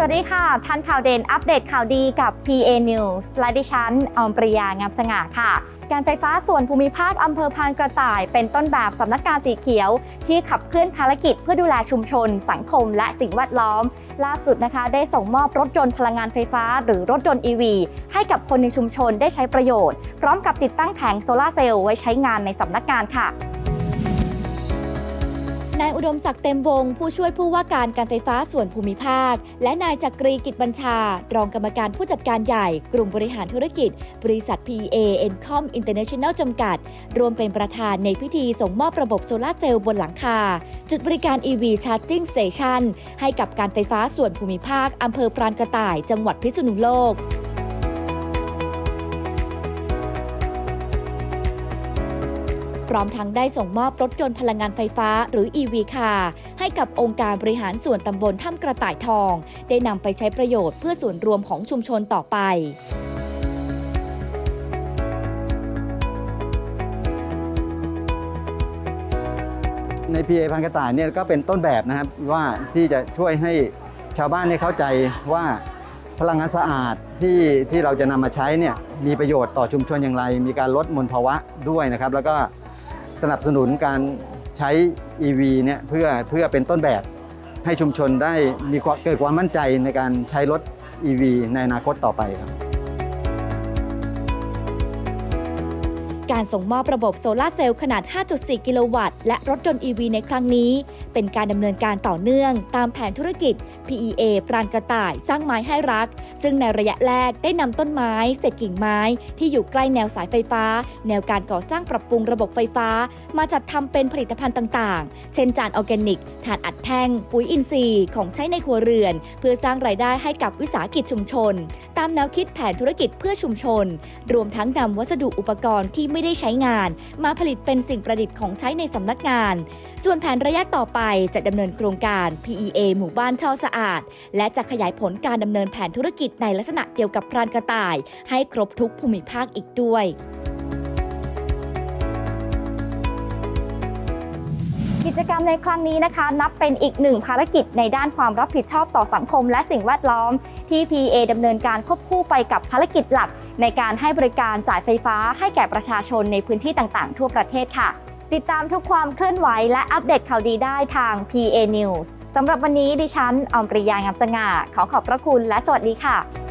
สวัสดีค่ะ ทันข่าวเด่นอัปเดตข่าวดีกับ PA News และดิฉันออมปริยางามสง่าค่ะ การไฟฟ้าส่วนภูมิภาคอำเภอพานกระต่าย เป็นต้นแบบสำนักงานสีเขียว ที่ขับเคลื่อนภารกิจเพื่อดูแลชุมชน สังคม และสิ่งแวดล้อม ล่าสุดนะคะได้ส่งมอบรถยนต์พลังงานไฟฟ้า หรือรถยนต์ EV ให้กับคนในชุมชนได้ใช้ประโยชน์ พร้อมกับติดตั้งแผงโซลาเซลล์ไว้ใช้งานในสำนักงานค่ะ นายอุดมศักดิ์เต็มวง ผู้ช่วยผู้ว่าการการไฟฟ้าส่วนภูมิภาค และนายจักรีกิจบัญชา รองกรรมการผู้จัดการใหญ่ กลุ่มบริหารธุรกิจ บริษัท PA Encom International จำกัด รวมเป็นประธานในพิธีส่งมอบระบบโซลาร์เซลล์บนหลังคา จุดบริการ EV Charging Station ให้กับการไฟฟ้าส่วนภูมิภาคอำเภอปราณกระต่าย จังหวัดพิษณุโลก พร้อมทั้งได้ส่งมอบรถยนต์พลังงานไฟฟ้าหรือ EV car ให้กับองค์การบริหารส่วนตำบลถ้ำกระต่ายทอง ได้นำไปใช้ประโยชน์เพื่อส่วนรวมของชุมชนต่อไปใน PA พันกระต่ายเนี่ยก็เป็นต้นแบบนะครับว่าที่จะช่วยให้ชาวบ้านเนี่ยเข้าใจว่าพลังงานสะอาดที่ที่เราจะนำมาใช้เนี่ยมีประโยชน์ต่อชุมชนอย่างไร มีการลดมลภาวะด้วยนะครับ แล้วก็ สนับสนุนการใช้ EV เนี่ยเพื่อเพื่อเป็นต้นแบบให้ชุมชนได้มีเกิดความมั่นใจในการใช้รถ EV ในอนาคตต่อไปครับ การส่งมอบระบบโซลาร์เซลล์ขนาด 5.4 กิโลวัตต์ และรถยนต์ EV ในครั้งนี้ เป็นการดำเนินการต่อเนื่อง ตามแผนธุรกิจ PEA ปราณกระต่ายสร้างไม้ให้รัก ซึ่งในระยะแรกได้นำต้นไม้เศษกิ่งไม้ ที่อยู่ใกล้แนวสายไฟฟ้า แนวการก่อสร้างปรับปรุงระบบไฟฟ้า มาจัดทำเป็นผลิตภัณฑ์ต่างๆ เช่นจานออร์แกนิกถ่านอัดแท่ง ปุ๋ยอินทรีย์ ของใช้ในครัวเรือน เพื่อสร้างรายได้ให้กับวิสาหกิจชุมชน ตามแนวคิดแผนธุรกิจเพื่อชุมชน รวมทั้งนำวัสดุอุปกรณ์ที่ไม่ได้ใช้งาน มาผลิตเป็นสิ่งประดิษฐ์ของใช้ในสำนักงาน ส่วนแผนระยะต่อไปจะดำเนินโครงการ PEA หมู่บ้านช่อสะอาด และจะขยายผลการดำเนินแผนธุรกิจในลักษณะเดียวกับพรานกระต่าย ให้ครบทุกภูมิภาคอีกด้วย กิจกรรมในครั้งนี้นะคะ นับเป็นอีกหนึ่งภารกิจในด้านความรับผิดชอบต่อสังคมและสิ่งแวดล้อม ที่ PA ดำเนินการควบคู่ไปกับภารกิจหลัก ในการให้บริการจ่ายไฟฟ้าให้แก่ประชาชนในพื้นที่ต่างๆ ทั่วประเทศค่ะ ติดตามทุกความเคลื่อนไหวและอัปเดตข่าวดีได้ทาง PA News สำหรับวันนี้ดิฉันออมปริยางามสง่าขอขอบพระคุณและสวัสดีค่ะ